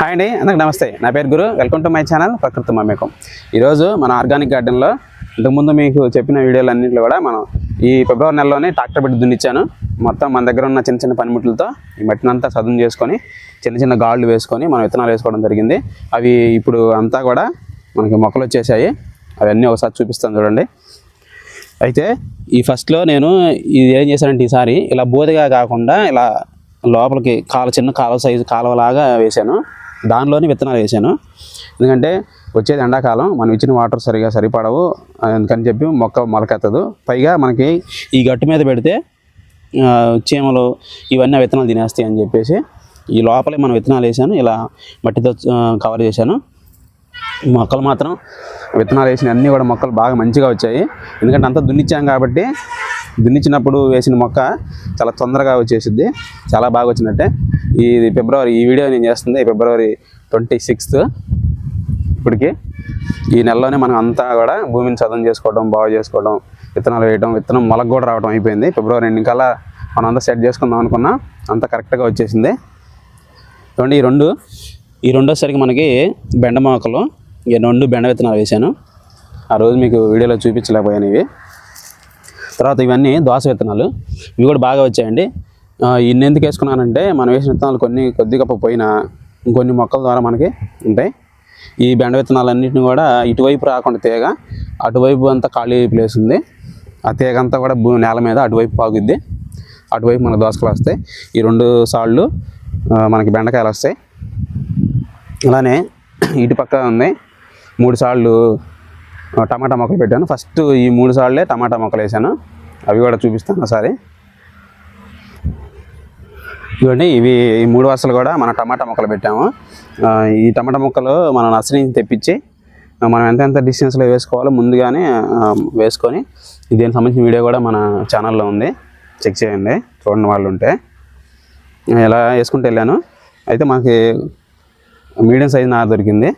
Hi అండి అందరికి నమస్తే. నా పేరు Guru. Welcome to my channel Prakruti Mamekam. ఈరోజు మన ఆర్గానిక్ గార్డెన్లో ఇంతకుముందు మీకు చెప్పిన వీడియోలు అన్నింటిలో కూడా మనం ఈ ఫిబ్రవరి నెలలోనే ట్రాక్టర్ పెట్టి దున్నిచ్చాను. మొత్తం మన దగ్గర ఉన్న చిన్న చిన్న పనిముట్లతో ఈ మట్టినంతా సదును చేసుకొని చిన్న చిన్న గాళ్ళు వేసుకొని మనం విత్తనాలు వేసుకోవడం జరిగింది. అవి ఇప్పుడు అంతా కూడా మనకి మొక్కలు వచ్చేసాయి. అవన్నీ ఒకసారి చూపిస్తాను చూడండి. అయితే ఈ ఫస్ట్లో నేను ఇది ఏం చేశానంటే ఈసారి ఇలా బోధగా కాకుండా ఇలా లోపలికి కాలు చిన్న కాలువ సైజు కాలువలాగా వేశాను. దానిలోనే విత్తనాలు వేశాను ఎందుకంటే వచ్చేది ఎండాకాలం మనం ఇచ్చిన వాటర్ సరిగా సరిపడవు అందుకని చెప్పి మొక్క మొలకెత్తదు. పైగా మనకి ఈ గట్టు మీద పెడితే చీమలు ఇవన్నీ విత్తనాలు తినేస్తాయి అని చెప్పేసి ఈ లోపలే మనం విత్తనాలు వేసాను. ఇలా మట్టితో కవర్ చేశాను. మొక్కలు మాత్రం విత్తనాలు వేసిన అన్నీ కూడా మొక్కలు బాగా మంచిగా వచ్చాయి. ఎందుకంటే అంతా దున్నిచ్చాం కాబట్టి దున్నిచ్చినప్పుడు వేసిన మొక్క చాలా తొందరగా వచ్చేసిద్ది. చాలా బాగా వచ్చినట్టే. ఈ ఫిబ్రవరి ఈ వీడియో నేను చేస్తుంది ఫిబ్రవరి ట్వంటీ సిక్స్త్. ఇప్పటికి ఈ నెలలోనే మనం అంతా కూడా భూమిని చదం చేసుకోవడం బాగు చేసుకోవడం విత్తనాలు వేయడం విత్తనం మొలక కూడా రావడం అయిపోయింది. ఫిబ్రవరి ఎండింగ్ కల్లా మనం అంతా సెట్ చేసుకుందాం అనుకున్నా అంతా కరెక్ట్గా వచ్చేసింది. చూడండి ఈ రెండు ఈ రెండోసరికి మనకి బెండ మొక్కలు ఈ రెండు బెండ విత్తనాలు వేశాను. ఆ రోజు మీకు వీడియోలో చూపించలేకపోయాను ఇవి. తర్వాత ఇవన్నీ దోస విత్తనాలు. ఇవి కూడా బాగా వచ్చాయండి. ఇన్ని ఎందుకు వేసుకున్నానంటే మనం వేసిన విత్తనాలు కొన్ని కొద్ది గొప్ప పోయినా ఇంకొన్ని మొక్కల ద్వారా మనకి ఉంటాయి. ఈ బెండ విత్తనాలన్నింటిని కూడా ఇటువైపు రాకుండా తీగ అటువైపు అంతా ఖాళీ ప్లేస్ ఉంది. ఆ తీగ అంతా కూడా నేల మీద అటువైపు పాగుద్ది. అటువైపు మనకు దోసకలు వస్తాయి. ఈ రెండు సాళ్ళు మనకి బెండకాయలు వస్తాయి. అలానే ఇటు పక్క ఉంది. మూడు సార్లు టమాటా మొక్కలు పెట్టాను. ఫస్ట్ ఈ మూడు సార్లే టమాటా మొక్కలు వేసాను. అవి కూడా చూపిస్తాను ఒకసారి. ఇవ్వండి ఇవి ఈ మూడు వరుసలు కూడా మన టమాటా మొక్కలు పెట్టాము. ఈ టమాటా మొక్కలు మన నర్సరీ నుంచి తెప్పించి మనం ఎంత ఎంత డిస్టెన్స్లో వేసుకోవాలో ముందుగానే వేసుకొని దీనికి సంబంధించిన వీడియో కూడా మన ఛానల్లో ఉంది. చెక్ చేయండి చూడండి వాళ్ళు ఉంటే. ఇలా వేసుకుంటూ వెళ్ళాను. అయితే మనకి మీడియం సైజ్ నా దొరికింది.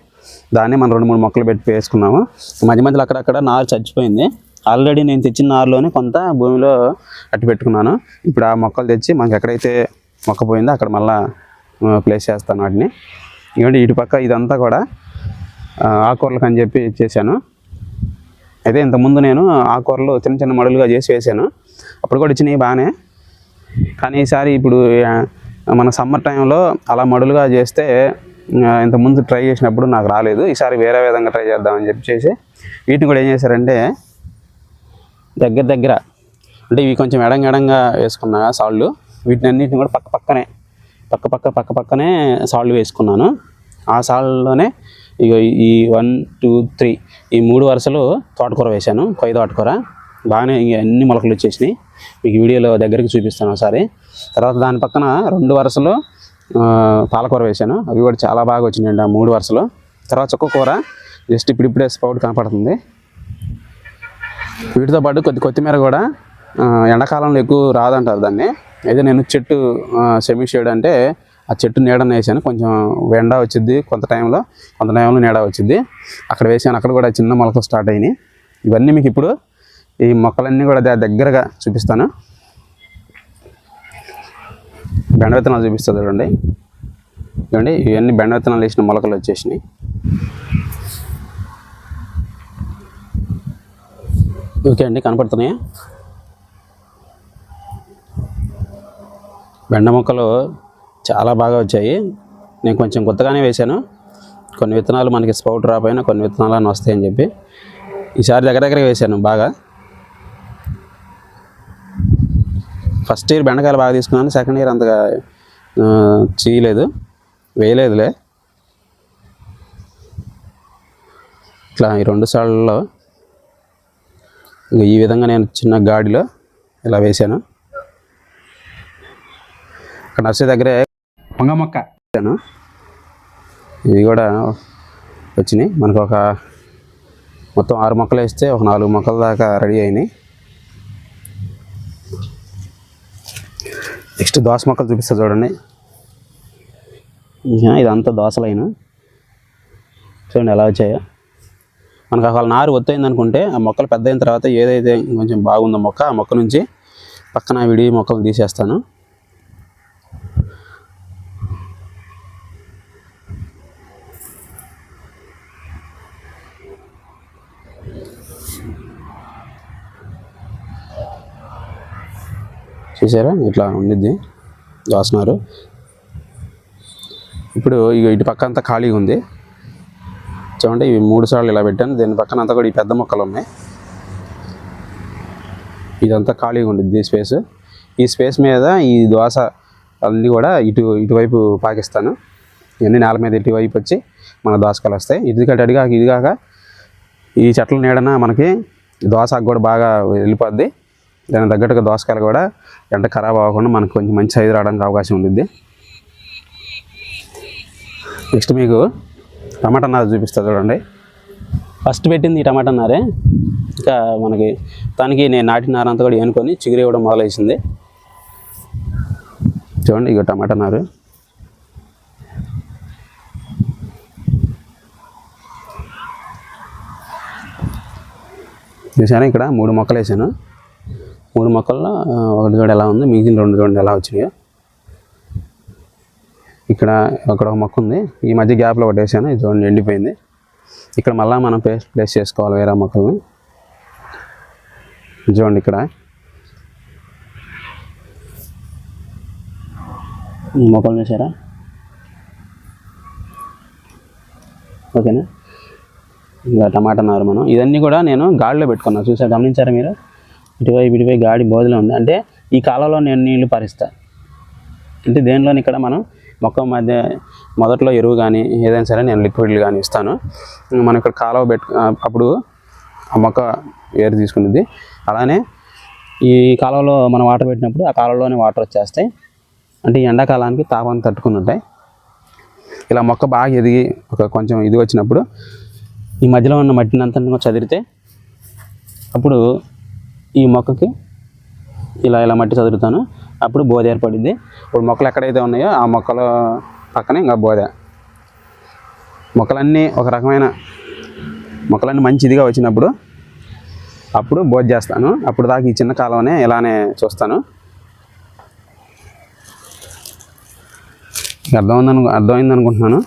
దాన్ని మనం రెండు మూడు మొక్కలు పెట్టి వేసుకున్నాము. మధ్య మధ్యలో అక్కడక్కడ నారు చచ్చిపోయింది. ఆల్రెడీ నేను తెచ్చిన నారులోనే కొంత భూమిలో అట్టి పెట్టుకున్నాను. ఇప్పుడు ఆ మొక్కలు తెచ్చి మనకి ఎక్కడైతే మొక్క పోయిందో అక్కడ మళ్ళీ ప్లేస్ చేస్తాను వాటిని. ఇవ్వండి ఇటు పక్క ఇదంతా కూడా ఆకూరలకు అని చెప్పి చేశాను. అయితే ఇంతకుముందు నేను ఆకూరలు చిన్న చిన్న మడులుగా చేసి వేసాను. అప్పుడు కూడా ఇచ్చినాయి బాగానే. కానీ ఈసారి ఇప్పుడు మన సమ్మర్ టైంలో అలా మడులుగా చేస్తే ఇంతకుముందు ట్రై చేసినప్పుడు నాకు రాలేదు. ఈసారి వేరే విధంగా ట్రై చేద్దామని చెప్పి చేసి వీటిని కూడా ఏం చేశారంటే దగ్గర దగ్గర అంటే ఇవి కొంచెం ఎడంగా ఎడంగా వేసుకున్నా సాళ్ళు వీటిని అన్నిటిని కూడా పక్క పక్కనే పక్క పక్క పక్క పక్కనే సాళ్ళు వేసుకున్నాను. ఆ సాళ్ళలోనే ఇక ఈ వన్ టూ త్రీ ఈ మూడు వరుసలు తోటకూర వేశాను. కొయ్య తోటకూర. బాగానే ఇక అన్ని మొలకలు వచ్చేసినాయి. మీకు వీడియోలో దగ్గరికి చూపిస్తాను ఒకసారి. తర్వాత దాని పక్కన రెండు వరుసలు పాలకూర వేశాను. అవి కూడా చాలా బాగా వచ్చినాయండి ఆ మూడు వరుసలు. తర్వాత చుక్క కూర జస్ట్ ఇప్పుడిప్పుడే స్పౌట్ కనపడుతుంది. వీటితో పాటు కొద్ది కొత్తిమీర కూడా ఎండాకాలంలో ఎక్కువ రాదంటారు దాన్ని. అయితే నేను చెట్టు సెమీ షేడ్ అంటే ఆ చెట్టు నీడన వేసాను కొంచెం ఎండ వచ్చింది కొంత టైంలో కొంత టైంలో నీడ వచ్చింది అక్కడ వేసాను. అక్కడ కూడా చిన్న మొలకలు స్టార్ట్ అయినాయి. ఇవన్నీ మీకు ఇప్పుడు ఈ మొక్కలన్నీ కూడా దగ్గరగా చూపిస్తాను. బెండ విత్తనాలు చూపిస్తుంది చూడండి. చూడండి ఇవన్నీ బెండ విత్తనాలు వేసిన మొలకలు వచ్చేసినాయి. ఓకే అండి కనపడుతున్నాయా? బెండ మొక్కలు చాలా బాగా వచ్చాయి. నేను కొంచెం కొత్తగానే వేశాను. కొన్ని విత్తనాలు మనకి స్పౌట్ రాపోయినా కొన్ని విత్తనాలు అని వస్తాయని చెప్పి. ఈసారి దగ్గర దగ్గర వేశాను బాగా. ఫస్ట్ ఇయర్ బెండకాయలు బాగా తీసుకున్నాను. సెకండ్ ఇయర్ అంతగా చేయలేదు. వేయలేదులే. ఇట్లా ఈ రెండు సార్లలో ఈ విధంగా నేను చిన్న గాడిలో ఇలా వేశాను. అక్కడ నర్సరీ దగ్గరే వంగ మొక్క వేశాను. ఇవి కూడా వచ్చినాయి. మనకు ఒక మొత్తం ఆరు మొక్కలు వేస్తే ఒక నాలుగు మొక్కల దాకా రెడీ అయినాయి. నెక్స్ట్ దోస మొక్కలు చూపిస్తా చూడండి. ఇదంతా దోస చూడండి ఎలా వచ్చాయో. మనకు ఒకవేళ నారు ఒత్తైంది అనుకుంటే ఆ మొక్కలు పెద్ద అయిన తర్వాత ఏదైతే కొంచెం బాగుందో మొక్క ఆ మొక్క నుంచి పక్కన విడి మొక్కలు తీసేస్తాను. చూసారా ఇట్లా ఉండిద్ది. దోసనారు ఇప్పుడు ఇక ఇటు పక్క అంతా ఖాళీగా ఉంది. చూడండి ఇవి మూడు సార్లు ఇలా పెట్టాను. దీని పక్కన అంతా కూడా ఈ పెద్ద మొక్కలు ఉన్నాయి. ఇదంతా ఖాళీగా ఉండిద్ది స్పేస్. ఈ స్పేస్ మీద ఈ దోస అన్నీ కూడా ఇటు ఇటువైపు పాకిస్తాను. ఇవన్నీ నేల మీద ఇటువైపు వచ్చి మన దోసకాయలు వస్తాయి. ఇది కంటే అడిగా ఇది కాక ఈ చెట్ల నీడన మనకి దోసకు కూడా బాగా వెళ్ళిపోద్ది. దానికి తగ్గట్టుగా దోసకాయలు కూడా ఎండ ఖరాబ్ అవ్వకుండా మనకు కొంచెం మంచి సైజు రావడానికి అవకాశం ఉండిద్ది. నెక్స్ట్ మీకు టమాటా నార చూపిస్తా చూడండి. ఫస్ట్ పెట్టింది ఈ టమాటా నారే ఇంకా మనకి తనకి నేను నాటిన నార అంతా కూడా ఏనుకొని చిగురు ఇవ్వడం మొదలైసింది చూడండి ఇక టమాటా నారు చూసాను ఇక్కడ మూడు మొక్కలు వేసాను. మూడు మొక్కల్లో ఒకటి చూడ ఎలా ఉంది మిగిలిన రెండు చూడండి ఎలా వచ్చినాయో. ఇక్కడ అక్కడ ఒక మొక్క ఉంది. ఈ మధ్య గ్యాప్లో ఒకటి వేసాను ఇది చూడండి ఎండిపోయింది. ఇక్కడ మళ్ళీ మనం ప్లేస్ ప్లేస్ చేసుకోవాలి వేరే మొక్కల్ని. చూడండి ఇక్కడ. మొక్కలు వేసారా? ఓకేనా? ఇంకా టమాటా నారు మనం. ఇవన్నీ కూడా నేను గాడిలో పెట్టుకున్నాను చూసా గమనించారా మీరు? ఇటువైపు ఇటువై గాడి బోధలో ఉంది. అంటే ఈ కాలంలో నేను నీళ్ళు పారిస్తా. అంటే దేనిలోని ఇక్కడ మనం మొక్క మధ్య మొదట్లో ఎరువు కానీ ఏదైనా సరే నేను లిక్విడ్లు కానీ ఇస్తాను. మనం ఇక్కడ కాలువ పెట్టు అప్పుడు ఆ మొక్క ఏరు తీసుకునేది అలానే ఈ కాలువలో మనం వాటర్ పెట్టినప్పుడు ఆ కాలువలోనే వాటర్ వచ్చేస్తాయి. అంటే ఎండాకాలానికి తాపం తట్టుకుని ఉంటాయి. ఇలా మొక్క బాగా ఎదిగి ఒక కొంచెం ఇది వచ్చినప్పుడు ఈ మధ్యలో ఉన్న మట్టిని అంతా చదిరితే అప్పుడు ఈ మొక్కకి ఇలా ఇలా మట్టి చదురుతాను. అప్పుడు బోధ ఏర్పడింది. ఇప్పుడు మొక్కలు ఎక్కడైతే ఉన్నాయో ఆ మొక్కల పక్కనే ఇంకా బోధ. మొక్కలన్నీ ఒక రకమైన మొక్కలన్నీ మంచి ఇదిగా వచ్చినప్పుడు అప్పుడు బోధ చేస్తాను. అప్పుడు దాకా ఈ చిన్న కాలంలోనే ఇలానే చూస్తాను. అర్థమైందను అర్థమైంది అనుకుంటున్నాను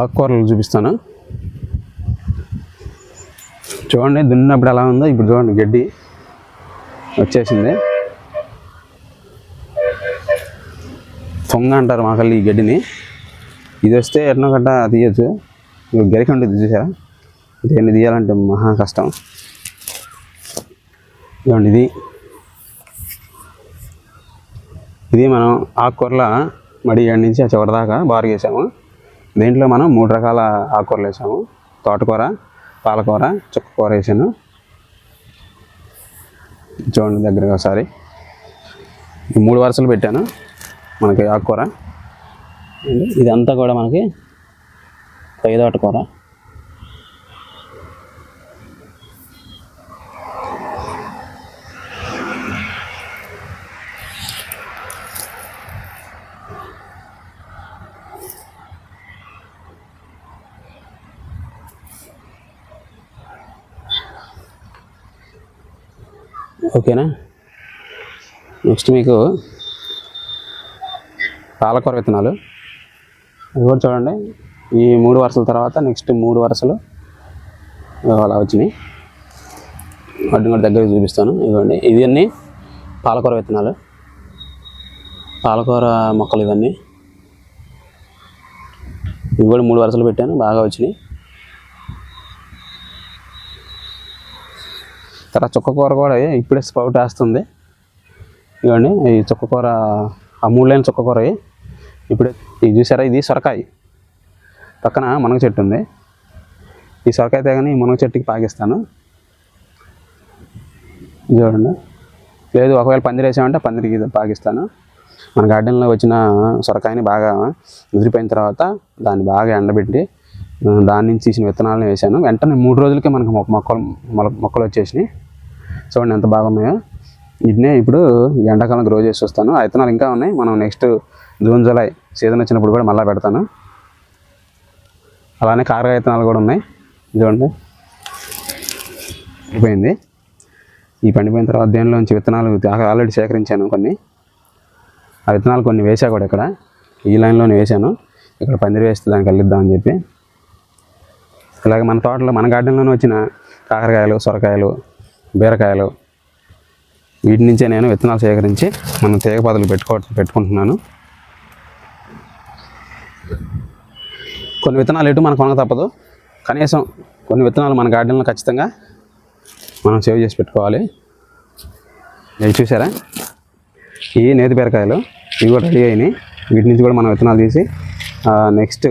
ఆకుకూరలు చూపిస్తాను. చూడండి దున్నప్పుడు ఎలా ఉందో. ఇప్పుడు చూడండి గడ్డి వచ్చేసింది. తొంగ అంటారు మాకల్లి ఈ గడ్డిని. ఇది వస్తే ఎట్నో గట్ట తీయచ్చు. ఇక గరిక ఉంటుంది చూసారా? దీన్ని తీయాలంటే మహా కష్టం. ఇదిగోండి ఇది. ఇది మనం ఆకుకూరల మడి ఏడు నుంచి ఆ చివరి దాకా బారు వేసాము దీంట్లో మనం మూడు రకాల ఆకుకూరలు వేసాము. తోటకూర పాలకూర చుక్కకూర వేసాను. చూడండి దగ్గరగా ఒకసారి. మూడు వరుసలు పెట్టాను. మనకి ఆకుకూర. ఇదంతా కూడా మనకి పైదోట కూర ఓకేనా? నెక్స్ట్ మీకు పాలకూర విత్తనాలు. అది కూడా చూడండి. ఈ మూడు వరుసల తర్వాత నెక్స్ట్ మూడు వరుసలు అలా వచ్చినాయి. వాటిని కూడా దగ్గర చూపిస్తాను. ఇదిగోండి. ఇవన్నీ పాలకూర విత్తనాలు. పాలకూర మొక్కలు ఇవన్నీ. ఇవి కూడా మూడు వరుసలు పెట్టాను. బాగా వచ్చినాయి. తర్వాత చుక్కకూర కూడా ఇప్పుడే స్పౌట్ వేస్తుంది. ఇవ్వండి ఈ చుక్కకూర ఆ మూడు చుక్కకూర ఇప్పుడే ఇది చూసారా ఇది సొరకాయ. పక్కన మునగ చెట్టు ఉంది. ఈ సొరకాయ తెగని ఈ మునగ చెట్టుకి పాకిస్తాను. చూడండి లేదు ఒకవేళ పందిరి వేసామంటే పందిరికి పాకిస్తాను. మన గార్డెన్లో వచ్చిన సొరకాయని బాగా ముదిరిపోయిన తర్వాత దాన్ని బాగా ఎండబెట్టి దాని నుంచి తీసిన విత్తనాలను వేసాను వెంటనే మూడు రోజులకే మనకు మొక్కలు మొల- మొక్కలు వచ్చేసినాయి. చూడండి ఎంత బాగున్నాయో వీటినే ఇప్పుడు ఎండాకాలం గ్రో చేసి వస్తాను. ఆ విత్తనాలు ఇంకా ఉన్నాయి. మనం నెక్స్ట్ జూన్ జూలై సీజన్ వచ్చినప్పుడు కూడా మళ్ళీ పెడతాను. అలానే కారగా విత్తనాలు కూడా ఉన్నాయి. చూడండి అయిపోయింది. ఈ పండిపోయిన తర్వాత దేనిలోంచి విత్తనాలు ఆల్రెడీ సేకరించాను కొన్ని. ఆ విత్తనాలు కొన్ని వేసా కూడా ఇక్కడ. ఈ లైన్లోనే వేసాను ఇక్కడ పందిరి వేస్తే దానికి వెళ్ళిద్దామని చెప్పి. ఇలాగ మన తోటలో మన గార్డెన్లోనే వచ్చిన కాకరకాయలు సొరకాయలు బీరకాయలు వీటి నుంచే నేను విత్తనాలు సేకరించి మనం తీగ పదలు పెట్టుకో పెట్టుకుంటున్నాను. కొన్ని విత్తనాలు ఎటు మనకు కొనక తప్పదు. కనీసం కొన్ని విత్తనాలు మన గార్డెన్లో ఖచ్చితంగా మనం సేవ్ చేసి పెట్టుకోవాలి. ఇవి చూసారా? ఈ నేతి బీరకాయలు ఇవి కూడా రెడీ అయినాయి. వీటి నుంచి కూడా మనం విత్తనాలు తీసి నెక్స్ట్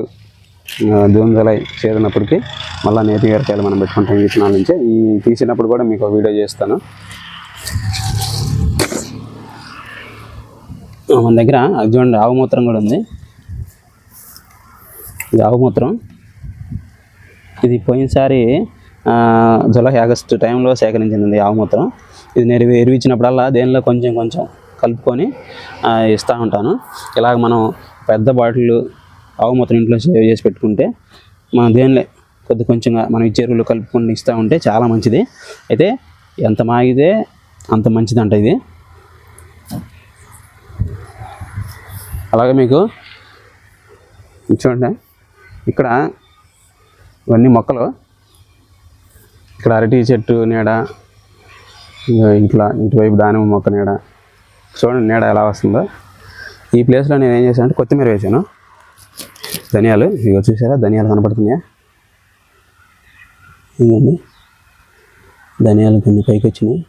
జూన్ జూలై చేరినప్పటికీ మళ్ళీ నేతి బీరకాయలు మనం పెట్టుకుంటాం ఈ విత్తనాల నుంచే. ఈ తీసినప్పుడు కూడా మీకు వీడియో చేస్తాను. మన దగ్గర చూడండి ఆవు మూత్రం కూడా ఉంది. ఇది ఆవు మూత్రం. ఇది పోయినసారి జూలై ఆగస్టు టైంలో సేకరించింది ఆవు మూత్రం. ఇది నేను ఎరివిచ్చినప్పుడల్లా దేనిలో కొంచెం కొంచెం కలుపుకొని ఇస్తూ ఉంటాను. ఇలాగ మనం పెద్ద బాటిల్ ఆవు మొత్తం ఇంట్లో సేవ్ చేసి పెట్టుకుంటే మన దేనిలో కొద్ది కొంచెంగా మనం ఇచ్చే ఎరువులు కలుపుకొని ఇస్తూ ఉంటే చాలా మంచిది. అయితే ఎంత మాగితే అంత మంచిదంట ఇది. అలాగే మీకు చూడండి ఇక్కడ ఇవన్నీ మొక్కలు. ఇక్కడ అరటి చెట్టు నీడ ఇట్లా ఇటువైపు దానిమ్మ మొక్క నీడ. చూడండి నీడ ఎలా వస్తుందో. ఈ ప్లేస్లో నేను ఏం చేశాను అంటే కొత్తిమీర వేసాను. ధనియాలు. ఇగో చూసారా? ధనియాలు కనపడుతున్నాయా? ఇవ్వండి ధనియాలు కొన్ని పైకి వచ్చినాయి.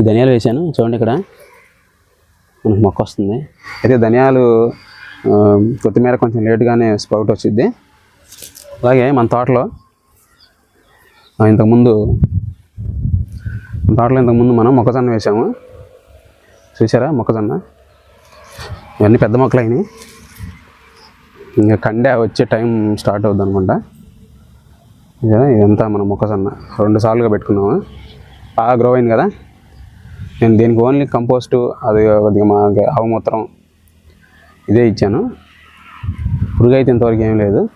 ఈ ధనియాలు వేసాను చూడండి ఇక్కడ. మనకు మొక్క వస్తుంది. అయితే ధనియాలు కొత్తిమీర కొంచెం లేట్గానే స్పౌట్ వచ్చింది అలాగే మన తోటలో ఇంతకుముందు మన తోటలో ఇంతకుముందు మనం మొక్కజొన్న వేసాము చూసారా? మొక్కజొన్న. ఇవన్నీ పెద్ద మొక్కలు అయినాయి ఇంకా కండే వచ్చే టైం స్టార్ట్ అవుద్ది అనమాట ఇదంతా మన మొక్కజొన్న. రెండు సార్లుగా పెట్టుకున్నాము. బాగా గ్రో అయింది కదా? నేను దీనికి ఓన్లీ కంపోస్టు అది కొద్దిగా మా అవమూత్రం ఇదే ఇచ్చాను. పురుగు అయితే ఇంతవరకు ఏం లేదు.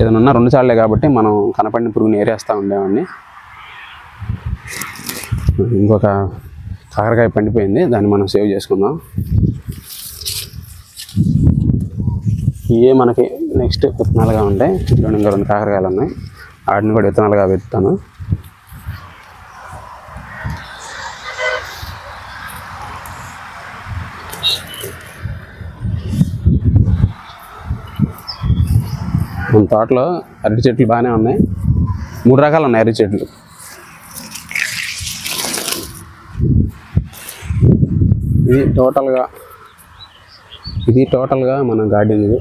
ఏదైనా ఉన్న రెండు సార్లే కాబట్టి మనం కనపడిన పురుగుని ఏరేస్తూ ఉండేవాడిని. ఇంకొక కాకరకాయ పండిపోయింది. దాన్ని మనం సేవ్ చేసుకుందాం. ఇవే మనకి నెక్స్ట్ విత్తనాలుగా ఉంటాయి. ఇందులో ఇంకా రెండు కాకరకాయలు ఉన్నాయి. వాటిని కూడా విత్తనాలుగా పెడతాను మన తోటలో అరటి చెట్లు బాగానే ఉన్నాయి. మూడు రకాలు ఉన్నాయి అరటి చెట్లు. ఇది టోటల్గా ఇది టోటల్గా మన గార్డెన్ ఇది.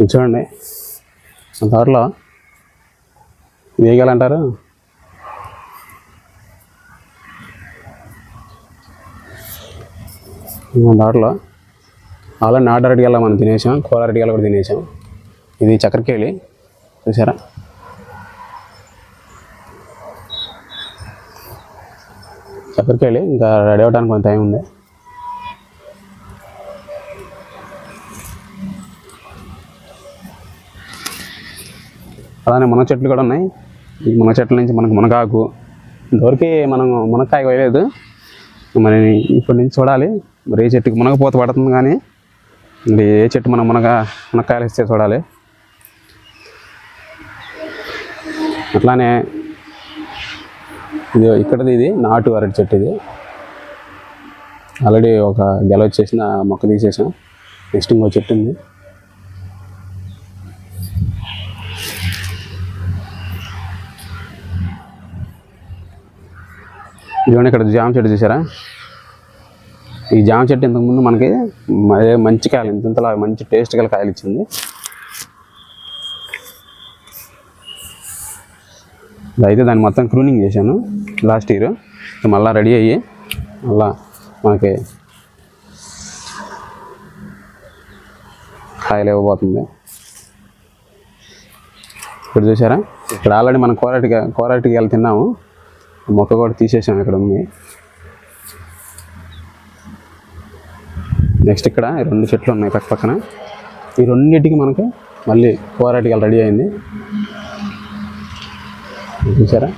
చూడండి. మన తోటలో వేయగలంటారు మన దాంట్లో అలా నాటు అరటిగల్లా మనం తినేసాం కూర అరటిగల్లా కూడా తినేసాం. ఇది చక్కెరకేళి చూసారా? చక్కెరకేళి ఇంకా రెడీ అవ్వడానికి కొంత టైం ఉంది. అలానే మునగ చెట్లు కూడా ఉన్నాయి. ఈ మునగ చెట్ల నుంచి మనకు మునగాకు. ఇంతవరకు మనం మునక్కాయ వేయలేదు మరి ఇప్పటి నుంచి చూడాలి. మరి ఏ చెట్టుకి మునగపోత పడుతుంది కానీ మరి ఏ చెట్టు మనం మునగ మునక్కాయలు ఇస్తే చూడాలి. అట్లానే ఇది ఇక్కడది ఇది నాటు అరటి చెట్టు ఇది. ఆల్రెడీ ఒక గెల వచ్చేసిన మొక్క తీసేసాం. నెక్స్ట్ ఇంకో చెట్టు ఉంది. ఇదిగోండి ఇక్కడ జామ చెట్టు చూసారా? ఈ జామ చెట్టు ఇంతకుముందు మనకి మంచి కాయలు ఇంతలా మంచి టేస్ట్ గల కాయలు ఇచ్చింది. అయితే దాన్ని మొత్తం క్రూనింగ్ చేశాను లాస్ట్ ఇయర్ మళ్ళీ రెడీ అయ్యి మళ్ళా మనకి కాయలు ఇవ్వబోతుంది. ఇప్పుడు చూసారా? ఇక్కడ ఆల్రెడీ మనం కోరాటికి కోరాటికి వెళ్ళి తిన్నాము. మొక్క కూడా తీసేసాం ఇక్కడ ఉంది నెక్స్ట్ ఇక్కడ రెండు చెట్లు ఉన్నాయి పక్క పక్కన. ఈ రెండింటికి మనకు మళ్ళీ కోరాటికల్ రెడీ అయింది. చూసారా?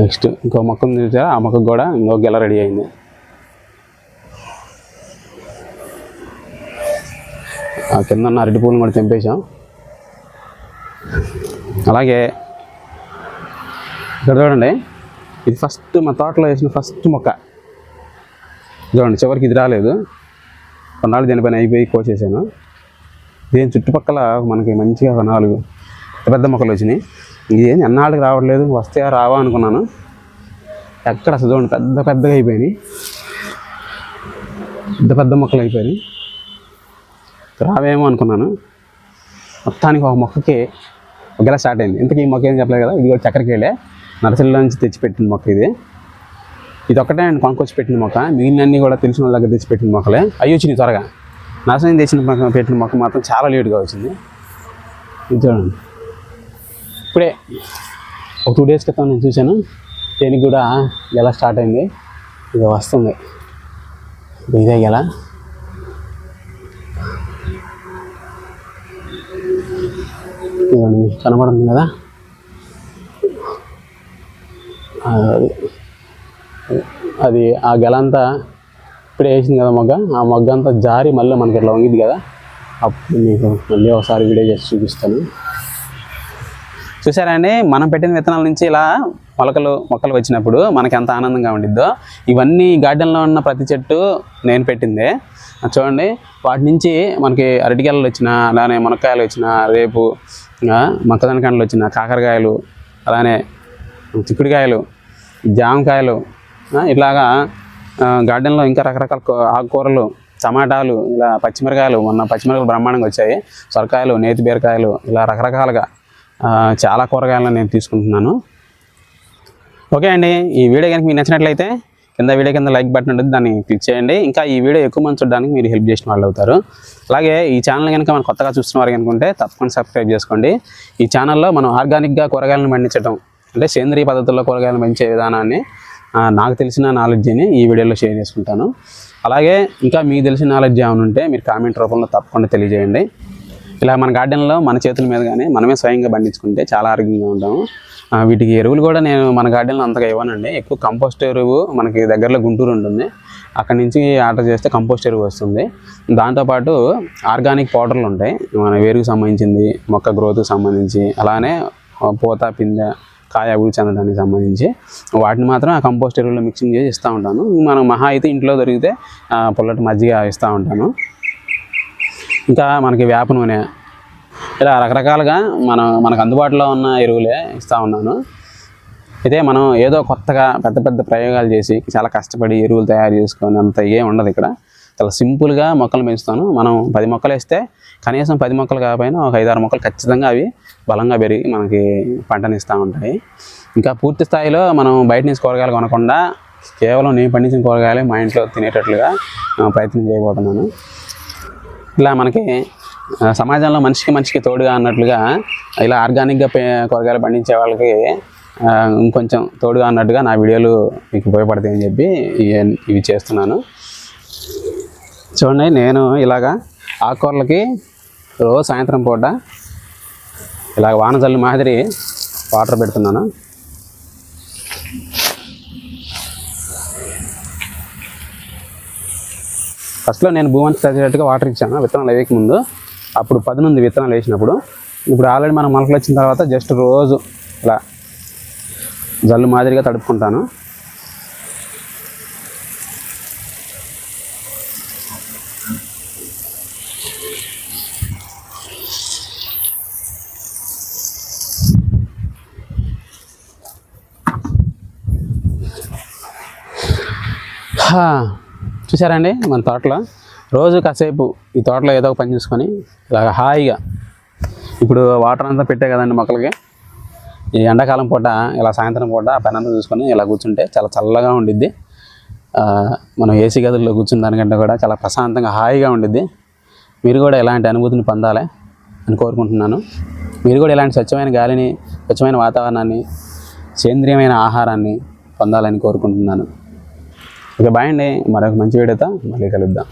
నెక్స్ట్ ఇంకో మొక్క ఉంది చూసారా? ఆ మొక్కకు కూడా ఇంకో గెల రెడీ అయింది. ఆ కింద ఉన్న అరటి పూలను కూడా తెంపేశాం. అలాగే ఇక్కడ చూడండి ఇది ఫస్ట్ మా తోటలో వేసిన ఫస్ట్ మొక్క. చూడండి చివరికి ఇది రాలేదు. కొన్నాళ్ళు దీనిపైన అయిపోయి కోసేసాను. దీని చుట్టుపక్కల మనకి మంచిగా ఒక నాలుగు పెద్ద మొక్కలు వచ్చినాయి. ఇదేం ఎన్నాళ్ళకి రావట్లేదు వస్తే రావా అనుకున్నాను. ఎక్కడ అసలు చూడండి పెద్ద పెద్దగా అయిపోయినాయి. పెద్ద పెద్ద మొక్కలు అయిపోయినాయి. రావేమో అనుకున్నాను. మొత్తానికి ఒక మొక్కకి ఒకేలా స్టార్ట్ అయింది. ఇంతకీ ఈ మొక్క ఏం చెప్పలేదు కదా ఇది కూడా చక్కెరకేలే. నర్సరీలో నుంచి తెచ్చిపెట్టిన మొక్క ఇది. ఇది ఒక్కటే నేను కొనుక్కొచ్చి పెట్టిన మొక్క. మిగిలినన్నీ కూడా తెలిసిన వాళ్ళ దగ్గర తెచ్చి పెట్టిన మొక్కలే. అవి వచ్చినాయి త్వరగా. నర్సరీ తెచ్చిన పెట్టిన మొక్క మాత్రం చాలా లేటుగా వచ్చింది. ఇది చూడండి. ఇప్పుడే ఒక టూ డేస్ క్రితం నేను చూశాను. దేనికి కూడా ఎలా స్టార్ట్ అయింది? ఇది వస్తుంది. ఇదే ఎలా? ఇదిగోండి కనబడుతుంది కదా? అది అది ఆ గెల అంతా ఇప్పుడే వేసింది కదా మొగ్గ. ఆ మొగ్గ అంతా జారి మళ్ళీ మనకి ఇట్లా వంగిద్ది కదా. అప్పుడు మీకు మళ్ళీ ఒకసారి వీడియో చేసి చూపిస్తాను. చూసారా అండి మనం పెట్టిన విత్తనాల నుంచి ఇలా మొలకలు మొక్కలు వచ్చినప్పుడు మనకి ఎంత ఆనందంగా ఉండిద్దో. ఇవన్నీ గార్డెన్లో ఉన్న ప్రతి చెట్టు నేను పెట్టిందే. చూడండి వాటి నుంచి మనకి అరటికాయలు వచ్చిన అలానే మునక్కాయలు వచ్చిన రేపు ఆ, మొక్కజొన్న కండలు వచ్చిన కాకరకాయలు అలానే చిక్కుడుకాయలు జామకాయలు ఇట్లాగా గార్డెన్లో ఇంకా రకరకాల ఆకుకూరలు టమాటాలు ఇలా పచ్చిమిరకాయలు మొన్న పచ్చిమిరకాయలు బ్రహ్మాండంగా వచ్చాయి. సొరకాయలు నేతి బీరకాయలు ఇలా రకరకాలుగా చాలా కూరగాయలను నేను తీసుకుంటున్నాను. ఓకే అండి ఈ వీడియో కనుక మీకు నచ్చినట్లయితే కింద వీడియో కింద లైక్ బటన్ ఉంటుంది దాన్ని క్లిక్ చేయండి. ఇంకా ఈ వీడియో ఎక్కువ మంది చూడడానికి మీరు హెల్ప్ చేసిన వాళ్ళు అవుతారు. అలాగే ఈ ఛానల్ కనుక మనం కొత్తగా చూస్తున్నారు కనుకుంటే అనుకుంటే తప్పకుండా సబ్స్క్రైబ్ చేసుకోండి. ఈ ఛానల్లో మనం ఆర్గానిక్గా కూరగాయలను పండించడం అంటే సేంద్రియ పద్ధతుల్లో కూరగాయలను పెంచే విధానాన్ని నాకు తెలిసిన నాలెడ్జ్ని ఈ వీడియోలో షేర్ చేసుకుంటాను. అలాగే ఇంకా మీకు తెలిసిన నాలెడ్జ్ ఏమైనా ఉంటే మీరు కామెంట్ రూపంలో తప్పకుండా తెలియజేయండి. ఇలా మన గార్డెన్లో మన చేతుల మీద కానీ మనమే స్వయంగా పండించుకుంటే చాలా ఆరోగ్యంగా ఉంటాము. వీటికి ఎరువులు కూడా నేను మన గార్డెన్లో అంతగా ఇవ్వనండి. ఎక్కువ కంపోస్ట్ ఎరువు మనకి దగ్గరలో గుంటూరు ఉంటుంది. అక్కడి నుంచి ఆర్డర్ చేస్తే కంపోస్ట్ ఎరువు వస్తుంది. దాంతోపాటు ఆర్గానిక్ పౌడర్లు ఉంటాయి. మన వేరుకు సంబంధించింది మొక్క గ్రోత్కి సంబంధించి అలానే పూత పిందె కాయ అభివృద్ధి చెందడానికి సంబంధించి వాటిని మాత్రం ఆ కంపోస్ట్ ఎరువులో మిక్సింగ్ చేసి ఇస్తూ ఉంటాను. మనం మహా అయితే ఇంట్లో దొరికితే పొల్లటి మజ్జిగ ఇస్తూ ఉంటాను. ఇంకా మనకి వేప నూనె. ఇలా రకరకాలుగా మనం మనకు అందుబాటులో ఉన్న ఎరువులే ఇస్తూ ఉన్నాను. అయితే మనం ఏదో కొత్తగా పెద్ద పెద్ద ప్రయోగాలు చేసి చాలా కష్టపడి ఎరువులు తయారు చేసుకొని అంత ఏం ఉండదు ఇక్కడ. చాలా సింపుల్గా మొక్కలు పెంచుతాను. మనం పది మొక్కలు వేస్తే కనీసం పది మొక్కలు కాకపోయినా ఒక ఐదారు మొక్కలు ఖచ్చితంగా అవి బలంగా పెరిగి మనకి పంటనిస్తూ ఉంటాయి. ఇంకా పూర్తి స్థాయిలో మనం బయట నుంచి కూరగాయలు కొనకుండా కేవలం నేను పండించిన కూరగాయలే మా ఇంట్లో తినేటట్లుగా ప్రయత్నం చేయబోతున్నాను. ఇలా మనకి సమాజంలో మనిషికి మనిషికి తోడుగా అన్నట్లుగా ఇలా ఆర్గానిక్గా పే కూరగాయలు పండించే వాళ్ళకి ఇంకొంచెం తోడుగా అన్నట్టుగా నా వీడియోలు మీకు ఉపయోగపడతాయని చెప్పి ఇవి- ఇవి చేస్తున్నాను. చూడండి నేను ఇలాగా ఆకుకూరలకి రోజు సాయంత్రం పూట ఇలాగ వానజల్లు మాదిరి వాటర్ పెడుతున్నాను. ఫస్ట్లో నేను భూమంతా తగ్గేటట్టుగా వాటర్ ఇచ్చాను విత్తనాలు వేయక ముందు అప్పుడు పదునుంది విత్తనాలు వేసినప్పుడు ఇప్పుడు ఆల్రెడీ మనం మొలకలు వచ్చిన తర్వాత జస్ట్ రోజు ఇలా జల్లు మాదిరిగా తడుపుకుంటాను Huh. చూసారండి మన తోటలో? రోజు కాసేపు ఈ తోటలో ఏదో ఒక పని చూసుకొని ఇలాగ హాయిగా ఇప్పుడు వాటర్ అంతా పెట్టే కదండి మొక్కలకి. ఈ ఎండాకాలం పూట ఇలా సాయంత్రం పూట ఆ పని అంతా చూసుకొని ఇలా కూర్చుంటే చాలా చల్లగా ఉండిద్ది. మనం ఏసీ గదుల్లో కూర్చున్న దానికంటే కూడా చాలా ప్రశాంతంగా హాయిగా ఉండిద్ది. మీరు కూడా ఇలాంటి అనుభూతిని పొందాలి అని కోరుకుంటున్నాను. మీరు కూడా ఇలాంటి స్వచ్ఛమైన గాలిని స్వచ్ఛమైన వాతావరణాన్ని సేంద్రియమైన ఆహారాన్ని పొందాలని కోరుకుంటున్నాను. ఓకే బాయ్ అండి. మరొక మంచి వీడియోతో మళ్ళీ కలుద్దాం.